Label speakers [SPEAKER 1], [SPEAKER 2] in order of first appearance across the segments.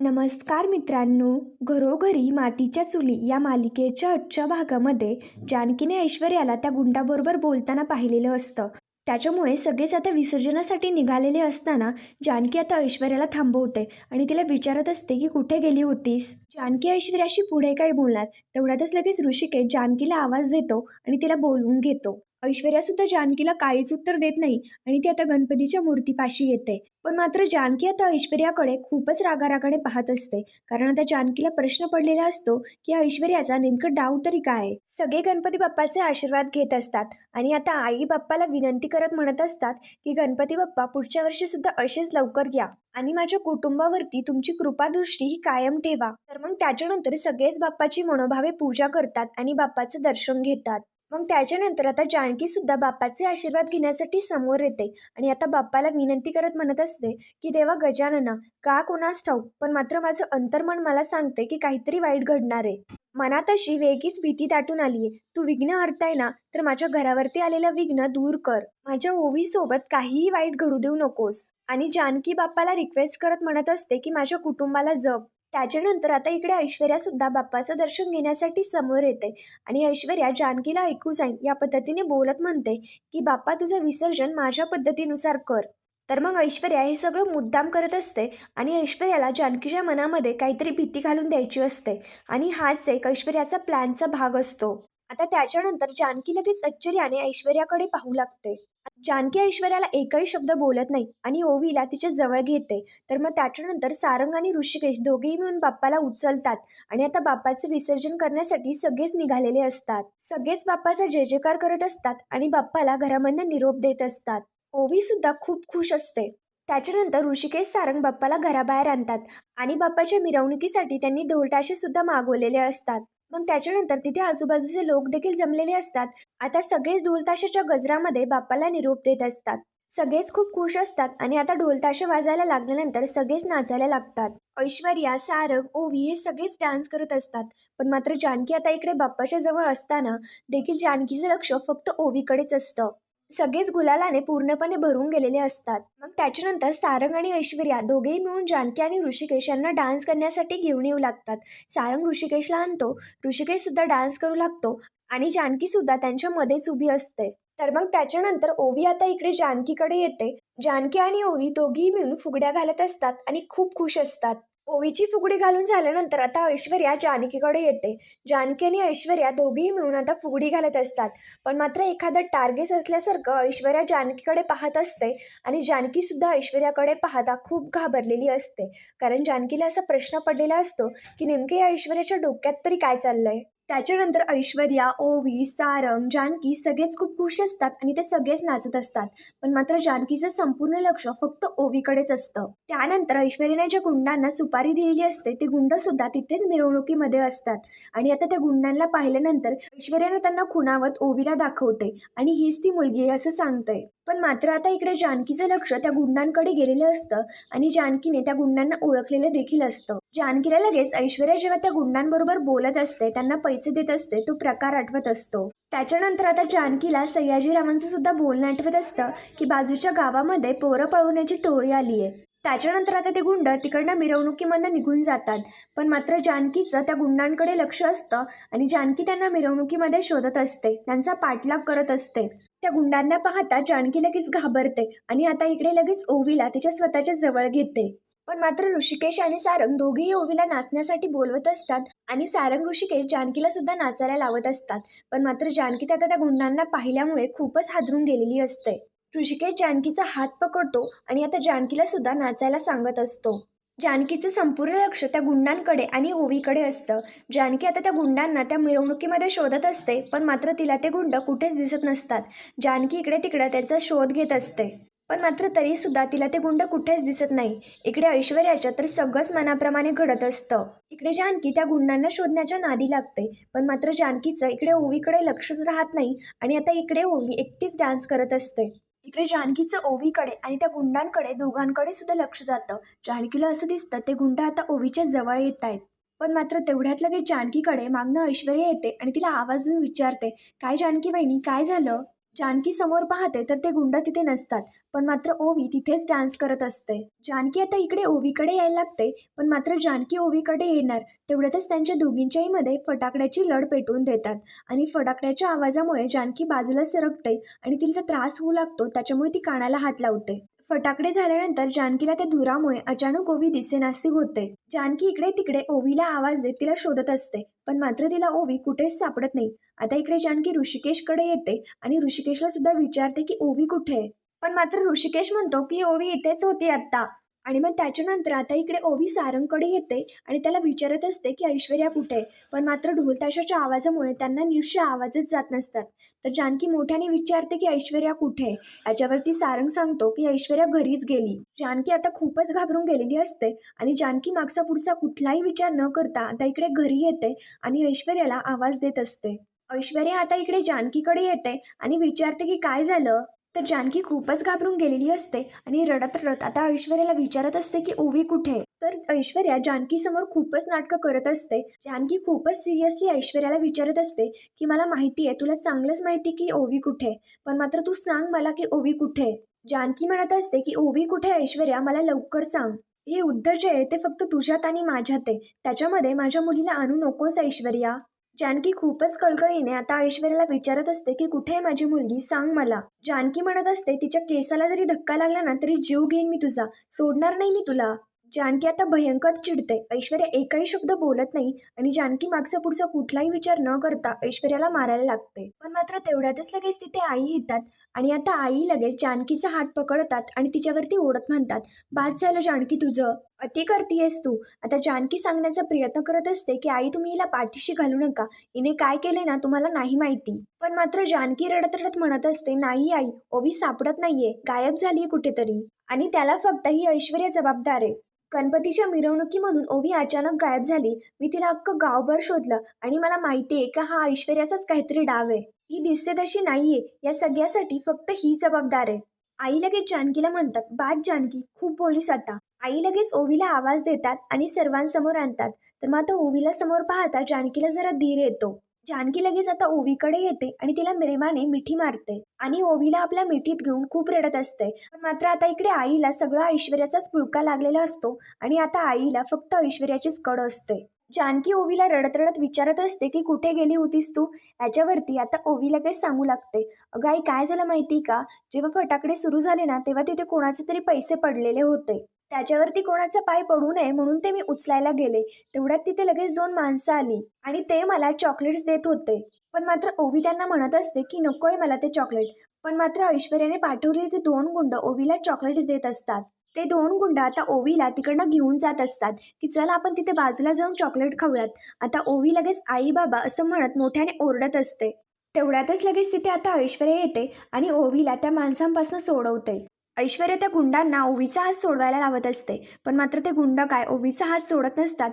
[SPEAKER 1] नमस्कार मित्रांनो घरोघरी मातीच्या चुली या मालिकेच्या आजच्या भागामध्ये जानकीने ऐश्वर्याला त्या गुंडाबरोबर बोलताना पाहिलेलं असतं. त्याच्यामुळे सगळेच आता विसर्जनासाठी निघालेले असताना जानकी आता ऐश्वर्याला थांबवते आणि तिला विचारत असते की कुठे गेली होतीस? जानकी ऐश्वर्याशी पुढे काय बोलणार? तेवढ्यातच लगेच ऋषिकेश जानकीला आवाज देतो आणि तिला बोलवून घेतो. ऐश्वर्या सुद्धा जानकीला काहीच उत्तर देत नाही आणि ती आता गणपतीच्या मूर्तीपाशी येते. पण मात्र जानकी आता ऐश्वर्याकडे खूपच रागारागाने पाहत असते. कारण आता जानकीला प्रश्न पडलेला असतो की ऐश्वर्याचा नेमकं डाव तरी काय आहे? सगळे गणपती बाप्पाचे आशीर्वाद घेत असतात आणि आता आई बाप्पाला विनंती करत म्हणत असतात की गणपती बाप्पा पुढच्या वर्षी सुद्धा असेच लवकर या. आणि माझ्या कुटुंबावरती तुमची कृपादृष्टी ही कायम ठेवा. तर मग त्याच्यानंतर सगळेच बाप्पाची मनोभावे पूजा करतात आणि बाप्पाचं दर्शन घेतात. मग त्याच्यानंतर आता जानकी सुद्धा बाप्पाचे आशीर्वाद घेण्यासाठी समोर येते आणि आता बाप्पाला विनंती करत म्हणत असते की देवा गजानना का कोणास ठाऊक पण मात्र माझं अंतर्मन मला सांगते की काहीतरी वाईट घडणार आहे. मनात अशी वेगळीच भीती दाटून आलीये तू विघ्न हरताय ना तर माझ्या घरावरती आलेलं विघ्न दूर कर. माझ्या ओवीसोबत काहीही वाईट घडू देऊ नकोस. आणि जानकी बाप्पाला रिक्वेस्ट करत म्हणत असते की माझ्या कुटुंबाला जप. त्याच्यानंतर आता इकडे ऐश्वर्या सुद्धा बाप्पाचं दर्शन घेण्यासाठी समोर येते. आणि ऐश्वर्या जानकीला ऐकू जाईन. या पद्धतीने बोलत म्हणते की बाप्पा तुझं विसर्जन माझ्या पद्धतीनुसार कर. तर मग ऐश्वर्या हे सगळं मुद्दाम करत असते आणि ऐश्वर्याला जानकीच्या मनामध्ये काहीतरी भीती घालून द्यायची असते. आणि हाच एक ऐश्वर्याचा प्लॅनचा भाग असतो. आता त्याच्यानंतर जानकी लगेच आश्चर्याने ऐश्वर्याकडे पाहू लागते. जानकी ऐश्वर्याला एकही शब्द बोलत नाही आणि ओवीला तिच्या जवळ घेते. तर मग त्याच्यानंतर सारंग आणि ऋषिकेश दोघेही मिळून बाप्पाला उचलतात आणि आता बाप्पाचे विसर्जन करण्यासाठी सगळेच निघालेले असतात. सगळेच बाप्पाचा जय जयकार करत असतात आणि बाप्पाला घरामधनं निरोप देत असतात. ओवी सुद्धा खूप खुश असते. त्याच्यानंतर ऋषिकेश सारंग बाप्पाला घराबाहेर आणतात आणि बाप्पाच्या मिरवणुकीसाठी त्यांनी ढोलताशे सुद्धा मागवलेले असतात. मग त्याच्यानंतर तिथे आजूबाजूचे लोक देखील जमलेले असतात. आता सगळेच ढोलताशाच्या गजरामध्ये बाप्पाला निरोप देत असतात. सगळेच खूप खुश असतात आणि आता ढोलताशे वाजायला लागल्यानंतर सगळेच नाचायला लागतात. ऐश्वर्या सारंग ओवी हे सगळेच डान्स करत असतात. पण मात्र जानकी आता इकडे बाप्पाच्या जवळ असताना देखील जानकीचं लक्ष फक्त ओवीकडेच असतं. सगळेच गुलालाने पूर्णपणे भरून गेलेले असतात. मग त्याच्यानंतर सारंग आणि ऐश्वर्या दोघेही मिळून जानकी आणि ऋषिकेश यांना डान्स करण्यासाठी घेऊन येऊ लागतात. सारंग ऋषिकेशला आणतो. ऋषिकेश सुद्धा डान्स करू लागतो आणि जानकी सुद्धा त्यांच्या मध्येच उभी असते. तर मग त्याच्यानंतर ओवी आता इकडे जानकीकडे येते. जानकी आणि ओवी दोघेही मिळून फुगड्या घालत असतात आणि खूप खुश असतात. ओवीची फुगडी घालून झाल्यानंतर आता ऐश्वर्या जानकीकडे येते. जानकी आणि ऐश्वर्या दोघीही मिळून आता फुगडी घालत असतात. पण मात्र एखादं टार्गेट असल्यासारखं ऐश्वर्या जानकीकडे पाहत असते आणि जानकीसुद्धा ऐश्वर्याकडे पाहता खूप घाबरलेली असते. कारण जानकीला असा प्रश्न पडलेला असतो की नेमके या ऐश्वर्याच्या डोक्यात तरी काय चाललंय? त्याच्यानंतर ऐश्वर्या ओवी सारंग जानकी सगळेच खूप खुश असतात आणि ते सगळेच नाचत असतात. पण मात्र जानकीचं संपूर्ण लक्ष फक्त ओवीकडेच असतं. त्यानंतर ऐश्वर्याने ज्या गुंडांना सुपारी दिलेली असते ते गुंड सुद्धा तिथेच मिरवणुकीमध्ये असतात. आणि आता त्या गुंडांना पाहिल्यानंतर ऐश्वर्याने त्यांना खुणावत ओवीला दाखवते आणि हीच ती मुलगी आहे असं सांगते पण मात्र आता इकडे जानकीचं लक्ष त्या गुंडांकडे गेलेलं असतं आणि जानकीने त्या गुंडांना ओळखलेलं देखील असतं. जानकीला लगेच ऐश्वर्या जेव्हा त्या गुंडांबरोबर बोलत असते त्यांना पैसे देत असते तो प्रकार आठवत असतो. त्याच्यानंतर आता जानकीला सयाजीरावांचं सुद्धा बोलणं आठवत असतं की बाजूच्या गावामध्ये पोरं पळवण्याची टोळी आली आहे त्याच्यानंतर आता ते गुंड तिकडनं मिरवणुकीमधनं निघून जातात. पण मात्र जानकीचं त्या गुंडांकडे लक्ष असतं आणि जानकी त्यांना मिरवणुकीमध्ये शोधत असते त्यांचा पाठलाग करत असते. त्या गुंडांना पाहता जानकी लगेच घाबरते आणि आता इकडे लगेच ओवीला तिच्या स्वतःच्या जवळ घेते. पण मात्र ऋषिकेश आणि सारंग दोघेही ओवीला नाचण्यासाठी बोलवत असतात आणि सारंग ऋषिकेश जानकीला सुद्धा नाचायला लावत असतात. पण मात्र जानकी आता त्या गुंडांना पाहिल्यामुळे खूपच हादरून गेलेली असते. ऋषिकेश जानकीचा हात पकडतो आणि आता जानकीला सुद्धा नाचायला सांगत असतो. जानकीचं संपूर्ण लक्ष त्या गुंडांकडे आणि ओवीकडे असतं. जानकी आता त्या गुंडांना त्या मिरवणुकीमध्ये शोधत असते पण मात्र तिला ते गुंड कुठेच दिसत नसतात. जानकी इकडे तिकडे त्याचा शोध घेत असते. पण मात्र तरीसुद्धा तिला ते गुंड कुठेच दिसत नाही. इकडे ऐश्वर्याच्या तर सगळंच मनाप्रमाणे घडत असतं. इकडे जानकी त्या गुंडांना शोधण्याच्या नादी लागते पण मात्र जानकीचं इकडे ओवीकडे लक्षच राहत नाही आणि आता इकडे ओवी एकटीच डान्स करत असते. इकडे जानकीचं ओवीकडे आणि त्या गुंडांकडे दोघांकडे सुद्धा लक्ष जातं. जानकीला असं दिसतं ते गुंड आता ओवीच्या जवळ येत आहेत. पण मात्र तेवढ्यात लगेच जानकीकडे मागणं ऐश्वर्या येते आणि तिला आवाजून विचारते काय जानकी बहिणी काय झालं? जानकी समोर पाहते तर ते गुंड तिथे नसतात पण मात्र ओवी तिथेच डान्स करत असते. जानकी आता इकडे ओवीकडे यायला लागते पण मात्र जानकी ओवीकडे येणार तेवढ्यातच त्यांच्या दोघींच्याही मध्ये फटाकड्याची लढ पेटवून देतात आणि फटाकड्याच्या आवाजामुळे जानकी बाजूला सरकते आणि तिला त्रास होऊ लागतो त्याच्यामुळे ती कानाला हात लावते. फटाकडे झाल्यानंतर जानकीला त्या धुरामुळे अचानक ओवी दिसेनासी होते. जानकी इकडे तिकडे ओवीला आवाज देत तिला शोधत असते पण मात्र तिला ओवी कुठेच सापडत नाही. आता इकडे जानकी ऋषिकेशकडे येते आणि ऋषिकेशला सुद्धा विचारते की ओवी कुठे आहे? पण मात्र ऋषिकेश म्हणतो की ओवी इथेच होती आत्ता. आणि मग त्याच्यानंतर आता इकडे ओवी सारंगकडे येते आणि त्याला विचारत असते की ऐश्वर्या कुठे आहे? पण मात्र ढोलताशाच्या आवाजामुळे त्यांना नीटशे आवाजच जात नसतात. तर जानकी मोठ्याने विचारते की ऐश्वर्या कुठे आहे? याच्यावरती सारंग सांगतो की ऐश्वर्या घरीच गेली. जानकी आता खूपच घाबरून गेलेली असते आणि जानकी मागचा पुढचा कुठलाही विचार न करता आता इकडे घरी येते आणि ऐश्वर्याला आवाज देत असते. ऐश्वर्या आता इकडे जानकीकडे येते आणि विचारते की काय झालं? तर जानकी खूपच घाबरून गेलेली असते आणि रडत रडत आता ऐश्वर्याला विचारत असते की ओवी कुठे तर ऐश्वर्या जानकी समोर खूपच नाटकं करत असते. जानकी खूपच सिरियसली ऐश्वर्याला विचारत असते की मला माहिती आहे तुला चांगलंच माहिती की ओवी कुठे पण मात्र तू सांग मला की ओवी कुठे जानकी म्हणत असते की ओवी कुठे ऐश्वर्या? मला लवकर सांग. हे उद्धर जे आहे ते फक्त तुझ्यात आणि माझ्यात आहे. त्याच्यामध्ये माझ्या मुलीला आणू नकोस ऐश्वर्या. जानकी खूपच कळकळीने आता ऐश्वर्याला विचारत असते की कुठे आहे माझी मुलगी? सांग मला. जानकी म्हणत असते तिच्या केसाला जरी धक्का लागला ना तरी जीव घेईन मी तुझा. सोडणार नाही मी तुला. जानकी आता भयंकर चिडते ऐश्वर्या एकही शब्द बोलत नाही आणि जानकी मागचा पुढचा कुठलाही विचार न करता ऐश्वर्याला मारायला लागते पण मात्र तेवढ्यातच लगेच तिथे आई येतात आणि आता आई लगेच जानकीचा हात पकडतात आणि तिच्यावरती ओढत म्हणतात बाद झालं जानकी तुझं. अति करतीयस तू. आता जानकी सांगण्याचा प्रयत्न करत असते की आई तुम्ही हिला पाठीशी घालू नका. हिने काय केले ना तुम्हाला नाही माहिती. पण मात्र जानकी रडत रडत म्हणत असते नाही आई ओवी सापडत नाहीये. गायब झालीये कुठेतरी. आणि त्याला फक्त ही ऐश्वर्या जबाबदार आहे. गणपतीच्या मिरवणुकीमधून ओवी अचानक गायब झाली. मी तिला अख्खं गावभर शोधलं आणि मला माहिती आहे का हा ऐश्वर्याचाच काहीतरी डाव आहे. ही दिसते तशी नाहीये. या सगळ्यासाठी फक्त ही जबाबदार आहे. आई लगेच जानकीला म्हणतात बाद जानकी खूप बोलीस आता. आई लगेच ओवीला आवाज देतात आणि सर्वांसमोर आणतात. तर मग आता ओवीला समोर पाहता जानकीला जरा धीर येतो. जानकी लगेच आता ओवीकडे येते आणि तिला प्रेमाने मिठी मारते. आणि ओवीला आपल्या मिठीत घेऊन खूप रडत असते. पण मात्र आता इकडे आईला सगळा ऐश्वर्याचाच पुळका लागलेला असतो आणि आता आईला फक्त ऐश्वर्याचीच कड असते. जानकी ओवीला रडत रडत विचारत असते की कुठे गेली होतीस तू? याच्यावरती आता ओवी लगेच सांगू लागते. अगं आई काय झालं माहिती का? जेव्हा फटाकडे सुरू झाले ना तेव्हा तिथे कोणाचे तरी पैसे पडलेले होते. त्याच्यावरती कोणाचा पाय पडू नये म्हणून ते मी उचलायला गेले. तेवढ्यात तिथे लगेच दोन माणसं आली आणि ते मला चॉकलेट्स देत होते. पण मात्र ओवी त्यांना म्हणत असते की नकोय मला ते चॉकलेट पण मात्र ऐश्वर्याने पाठवलेले ते दोन गुंड ओवीला चॉकलेट्स देत असतात. ते दोन गुंड आता ओवीला तिकडनं घेऊन जात असतात. की चला आपण तिथे बाजूला जाऊन चॉकलेट खाऊयात. आता ओवी लगेच आई बाबा असं म्हणत मोठ्याने ओरडत असते. तेवढ्यातच लगेच तिथे आता ऐश्वर्या येते आणि ओवीला त्या माणसांपासून सोडवते. ऐश्वर्या त्या गुंडांना ओवीचा हात सोडवायला लावत असते. पण मात्र ते गुंड काय ओवीचा हात सोडत नसतात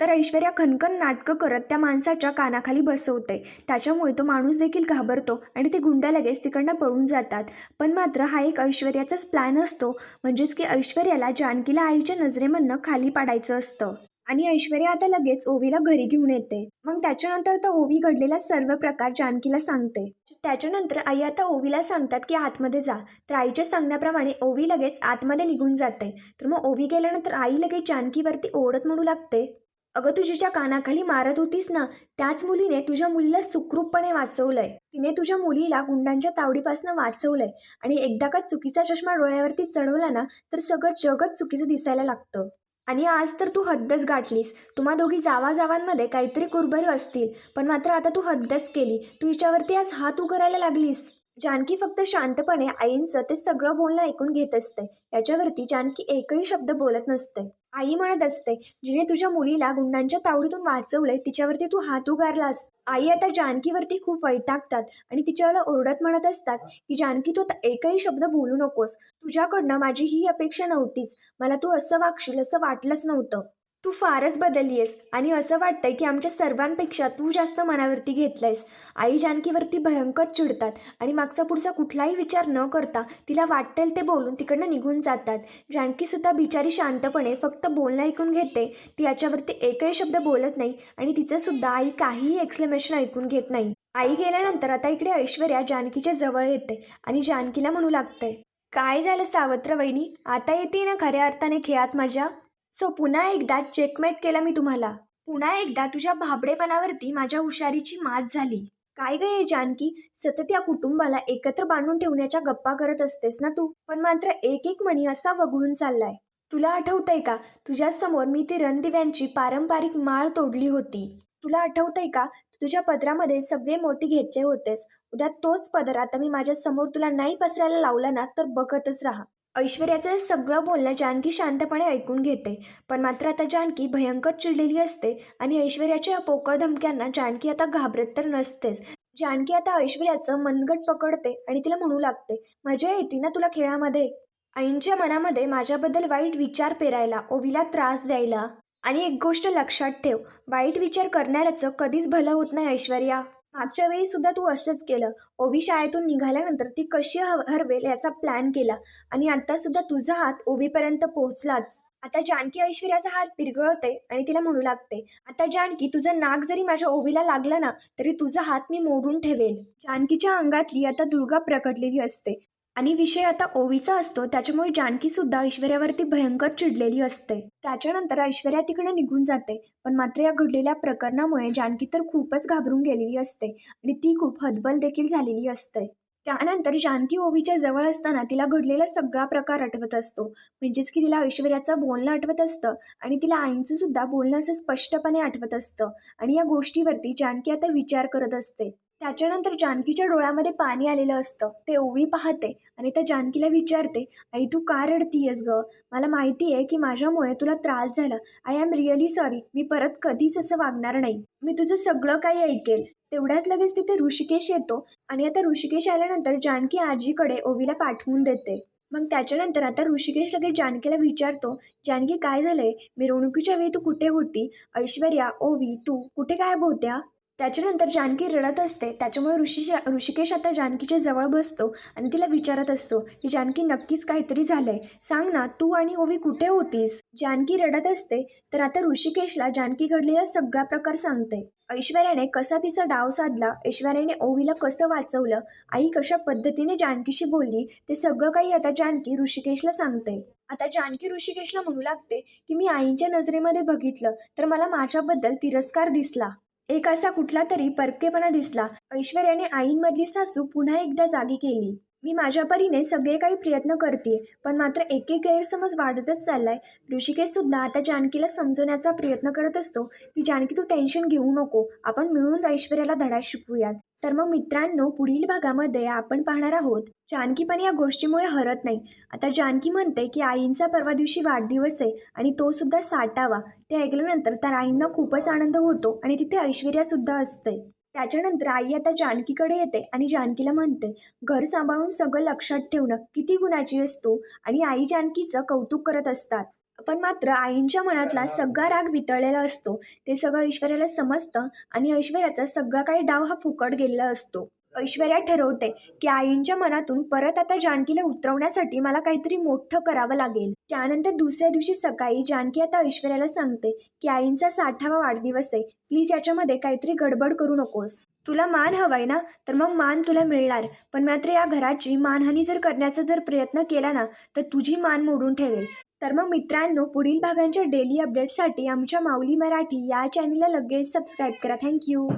[SPEAKER 1] तर ऐश्वर्या खनखन नाटकं करत त्या माणसाच्या कानाखाली बसवते. त्याच्यामुळे तो माणूस देखील घाबरतो आणि ते गुंड लगेच तिकडनं पळून जातात. पण मात्र हा एक ऐश्वर्याचाच प्लॅन असतो म्हणजेच की ऐश्वर्याला जानकीला आईच्या नजरेमधनं खाली पाडायचं असतं. आणि ऐश्वर्या आता लगेच ओवीला घरी घेऊन येते. मग त्याच्यानंतर तर ओवी घडलेला सर्व प्रकार जानकीला सांगते. त्याच्यानंतर आई आता ओवीला सांगतात की आतमध्ये जा. तर आईच्या सांगण्याप्रमाणे ओवी लगेच आतमध्ये निघून जाते. तर मग ओवी गेल्यानंतर आई लगेच जानकीवरती ओढत म्हणू लागते. अगं तू जिच्या कानाखाली मारत होतीस ना त्याच मुलीने तुझ्या मुलीला सुखरूपपणे वाचवलंय. तिने तुझ्या मुलीला गुंडांच्या तावडीपासून वाचवलंय. आणि एकदा का चुकीचा चष्मा डोळ्यावरती चढवला ना तर सगळं जगच चुकीचं दिसायला लागतं. आणि आज तर तू हद्दच गाठलीस. तुम्हा दोघी जावा जावांमध्ये काहीतरी कुरबरी असतील. पण मात्र आता तू हद्दच केली. तू हिच्यावरती आज हात उकरायला लागलीस. जानकी फक्त शांतपणे आईंचं ते सगळं बोलणं ऐकून घेत असते. याच्यावरती जानकी एकही शब्द बोलत नसते. आई म्हणत असते जिने तुझ्या मुलीला गुंडांच्या तावडीतून वाचवलंय तिच्यावरती तू हात उगारलास. आई आता जानकीवरती खूप वैतागतात आणि तिच्यावर ओरडत म्हणत असतात की जानकी तू आता एकही शब्द बोलू नकोस. तुझ्याकडनं माझी ही अपेक्षा नव्हतीच. मला तू असं वागशील असं वाटलंच नव्हतं. तू फारच बदलली आहेस आणि असं वाटतंय की आमच्या सर्वांपेक्षा तू जास्त मनावरती घेतलंयस. आई जानकीवरती भयंकर चिडतात आणि मागचा पुढचा कुठलाही विचार न करता तिला वाटेल ते बोलून तिकडनं निघून जातात. जानकीसुद्धा बिचारी शांतपणे फक्त बोलणं ऐकून घेते. ती याच्यावरती एकही शब्द बोलत नाही आणि तिचंसुद्धा आई काहीही एक्सप्लेमेशन ऐकून घेत नाही. आई गेल्यानंतर आता इकडे ऐश्वर्या जानकीच्या जवळ येते आणि जानकीला म्हणू लागते काय झालं सावत्र वहिनी? आता येते ना खऱ्या अर्थाने खेळात माझ्या? सो पुन्हा एकदा चेकमेट केला मी तुम्हाला. पुन्हा एकदा तुझ्या भाबडेपणावरती माझ्या हुशारीची मात झाली. काय ग हे जानकी? सतत या कुटुंबाला एकत्र बांधून ठेवण्याच्या गप्पा करत असतेस ना तू? पण मात्र एक एक मणी असा वगळून चाललाय. तुला आठवतंय का? तुझ्यासमोर मी ती रणदिव्यांची पारंपरिक माळ तोडली होती. तुला आठवतंय का? तुझ्या पदरामध्ये सगळे मोती घेतले होतेस. उद्या तोच पदर आता मी माझ्यासमोर तुला नाही पसरायला लावला ना तर बघतच राहा. ऐश्वर्याचं सगळं बोलणं जानकी शांतपणे ऐकून घेते. पण मात्र आता जानकी भयंकर चिडलेली असते आणि ऐश्वर्याच्या पोकळ धमक्यांना जानकी आता घाबरत तर नसतेच. जानकी आता ऐश्वर्याचं मनगट पकडते आणि तिला म्हणू लागते मजा येते ना तुला खेळामध्ये? आईंच्या मनामध्ये माझ्याबद्दल वाईट विचार पेरायला ओवीला त्रास द्यायला. आणि एक गोष्ट लक्षात ठेव वाईट विचार करणाऱ्याचं कधीच भलं होत नाही ऐश्वर्या. मागच्या वेळी सुद्धा तू असंच केलं. ओवी शाळेतून निघाल्यानंतर ती कशी हव हरवेल याचा प्लॅन केला आणि आता सुद्धा तुझा हात ओवीपर्यंत पोहोचलाच. आता जानकी ऐश्वर्याचा हात पिरगळते आणि तिला म्हणू लागते आता जानकी तुझं नाक जरी माझ्या ओवीला लागलं ना तरी तुझा हात मी मोडून ठेवेल. जानकीच्या अंगातली आता दुर्गा प्रकटलेली असते. आणि विषय आता ओवीचा असतो त्याच्यामुळे जानकीसुद्धा ऐश्वर्यावरती भयंकर चिडलेली असते. त्याच्यानंतर ऐश्वर्या तिकडे निघून जाते पण मात्र या घडलेल्या प्रकरणामुळे जानकी तर खूपच घाबरून गेलेली असते आणि ती खूप हतबल देखील झालेली असते. त्यानंतर जानकी ओवीच्या जवळ असताना तिला घडलेला सगळा प्रकार आठवत असतो. म्हणजेच की तिला ऐश्वर्याचं बोलणं आठवत असतं आणि तिला आईंचं सुद्धा बोलणं असं स्पष्टपणे आठवत असतं. आणि या गोष्टीवरती जानकी आता विचार करत असते. त्याच्यानंतर जानकीच्या डोळ्यामध्ये पाणी आलेलं असतं. ते ओवी पाहते आणि त्या जानकीला विचारते आई तू का रडतीयस ग? मला माहिती आहे की माझ्यामुळे तुला त्रास झाला. आय एम रिअली सॉरी मी परत कधीच असं वागणार नाही. मी तुझं सगळं काही ऐकेल. तेवढ्याच लगेच तिथे ऋषिकेश येतो आणि आता ऋषिकेश आल्यानंतर जानकी आजीकडे ओवीला पाठवून देते. मग त्याच्यानंतर आता ऋषिकेश लगेच जानकीला विचारतो जानकी काय झालंय? मिरवणुकीच्या वेळी तू कुठे होती? ऐश्वर्या ओवी तू कुठे गायब होत्या? त्याच्यानंतर जानकी रडत असते. त्याच्यामुळे ऋषिश ऋषिकेश आता जानकीच्या जवळ बसतो आणि तिला विचारत असतो की जानकी नक्कीच काहीतरी झालंय. सांग ना तू आणि ओवी कुठे होतीस? जानकी रडत असते. तर आता ऋषिकेशला जानकी घडलेला सगळा प्रकार सांगते. ऐश्वर्याने कसा तिचा डाव साधला ऐश्वर्याने ओवीला कसं वाचवलं आई कशा पद्धतीने जानकीशी बोलली ते सगळं काही आता जानकी ऋषिकेशला सांगते. आता जानकी ऋषिकेशला म्हणू लागते की मी आईंच्या नजरेमध्ये बघितलं तर मला माझ्याबद्दल तिरस्कार दिसला. एक असा कुठला तरी परकेपणा दिसला. ऐश्वर्याने आईंमधली सासू पुन्हा एकदा जागी केली. मी माझ्या परीने सगळे काही प्रयत्न करते पण मात्र एक एक गैरसमज वाढतच चाललाय. ऋषिकेशसुद्धा आता जानकीला समजवण्याचा प्रयत्न करत असतो की जानकी तू टेन्शन घेऊ नको आपण मिळून ऐश्वर्याला धडा शिकवूयात तर मग मित्रांनो पुढील भागामध्ये आपण पाहणार आहोत. जानकी पण या गोष्टीमुळे हरत नाही. आता जानकी म्हणते की आईंचा परवा दिवशी वाढदिवस आहे आणि तो सुद्धा साठावा. ते ऐकल्यानंतर तर आईंना खूपच आनंद होतो आणि तिथे ऐश्वर्यासुद्धा असते. त्याच्यानंतर आई आता जानकीकडे येते आणि जानकीला म्हणते घर सांभाळून सगळं लक्षात ठेवणं किती गुणाची असतो आणि आई जानकीचं कौतुक करत असतात. पण मात्र आईंच्या मनातला सगळा राग वितळलेला असतो. ते सगळं ऐश्वर्याला समजतं आणि ऐश्वर्याचा सगळा काही डाव हा फुकट गेलेला असतो. ऐश्वर्या ठरवते की आईंच्या मनातून परत आता जानकीला उतरवण्यासाठी मला काहीतरी मोठं करावं लागेल. त्यानंतर दुसऱ्या दिवशी सकाळी जानकी आता ऐश्वर्याला सांगते की आईंचा साठावा वाढदिवस आहे. प्लीज याच्यामध्ये काहीतरी गडबड करू नकोस. तुला मान हवाय ना तर मग मान तुला मिळणार. पण मात्र या घराची मानहानी जर करण्याचा जर प्रयत्न केला ना तर तुझी मान मोडून ठेवेल. तर मग मित्रांनो पुढील भागांच्या डेली अपडेटसाठी आमच्या माऊली मराठी या चॅनलला लगेच सबस्क्राईब करा. थँक्यू